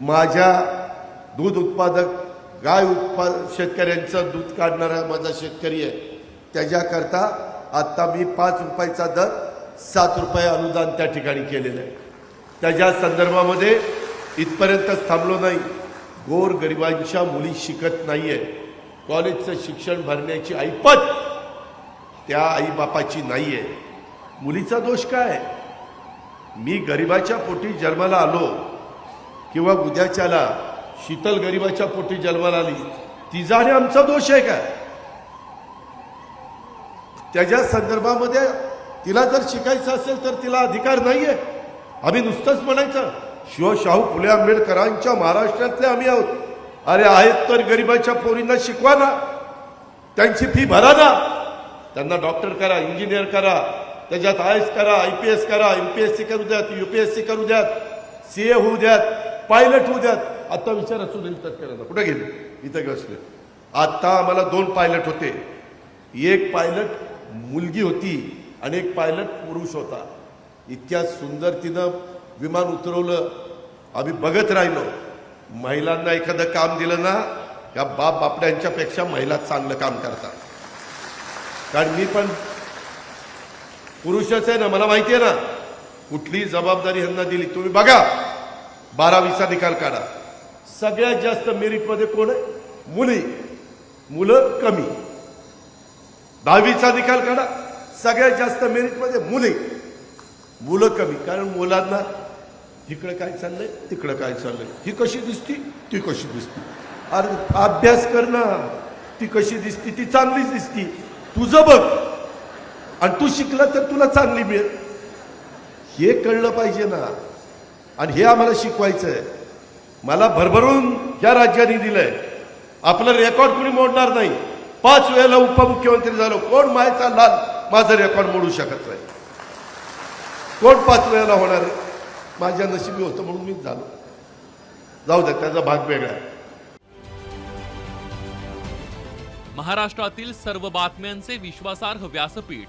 माझ्या दूध उत्पादक गाय उत्पाद शेतकऱ्यांचं दूध काढणारा माझा शेतकरी आहे. त्याच्याकरता आत्ता मी पाच रुपयाचा दर सात रुपये अनुदान त्या ठिकाणी केलेलं आहे. त्याच्या संदर्भामध्ये इथपर्यंतच थांबलो नाही. गोर गरिबांच्या मुली शिकत नाही आहे कॉलेजचं शिक्षण भरण्याची ऐपत त्या आईबापाची आहे मुलीचा दोष काय? मी गरिबाच्या पोटी जन्माला आलो. किंवा उद्याच्याला शीतल गरिबाच्या पोटी जन्माला आली तिचा आणि आमचा दोष आहे का त्याच्या संदर्भामध्ये तिला जर शिकायचं असेल तर तिला अधिकार नाहीये. आम्ही नुसतंच म्हणायचं शिवशाहू फुले आंबेडकरांच्या महाराष्ट्रातले आम्ही आहोत. अरे आहेत तर गरिबाच्या पोरींना शिकवा ना. त्यांची फी भरा ना. त्यांना डॉक्टर करा इंजिनियर करा त्याच्यात आय एस करा आय पी एस करा एम पी एस सी करू द्यात यू पी एस सी करू द्यात सी ए होऊ द्यात. पायलट होऊ द्यात. आता विचारा सुनील तटकरांना कुठे गेले? इथं बसले. आता आम्हाला दोन पायलट होते. एक पायलट मुलगी होती आणि एक पायलट पुरुष होता. इतक्या सुंदर तिनं विमान उतरवलं. आम्ही बघत राहिलो. महिलांना एखादं काम दिलं ना या बाप बापड्यांच्यापेक्षा महिला चांगलं काम करतात. कारण मी पण पुरुषच आहे ना मला माहिती आहे ना कुठली जबाबदारी ह्यांना दिली तुम्ही बघा. बारावीचा निकाल काढा. सगळ्यात जास्त मेरिटमध्ये कोण आहे? मुली. मुलं कमी. दहावीचा निकाल काढा. सगळ्यात जास्त मेरिटमध्ये मुली. मुलं कमी. कारण मुलांना इकडं काय चाललंय तिकडं काय चाललंय. ही कशी दिसती? ती कशी दिसती? अरे अभ्यास कर ना. ती कशी दिसती? ती चांगलीच दिसती. तुझं बघ. आणि तू शिकला तर तुला चांगली मिळेल. हे कळलं पाहिजे ना. आणि हे आम्हाला शिकवायचं आहे मला भरभरून या राज्याने दिलंय. आपलं रेकॉर्ड कुणी मोडणार नाही. पाच वेळेला उपमुख्यमंत्री झालो. कोण मायचा लाल माझं रेकॉर्ड मोडू शकत नाही. कोण पाच वेळेला होणार? आहे माझ्या नशिबी होतं म्हणून मीच झालो. जाऊ दे त्याचा भाग वेगळा आहे. महाराष्ट्रातील सर्व बातम्यांचे विश्वासार्ह व्यासपीठ.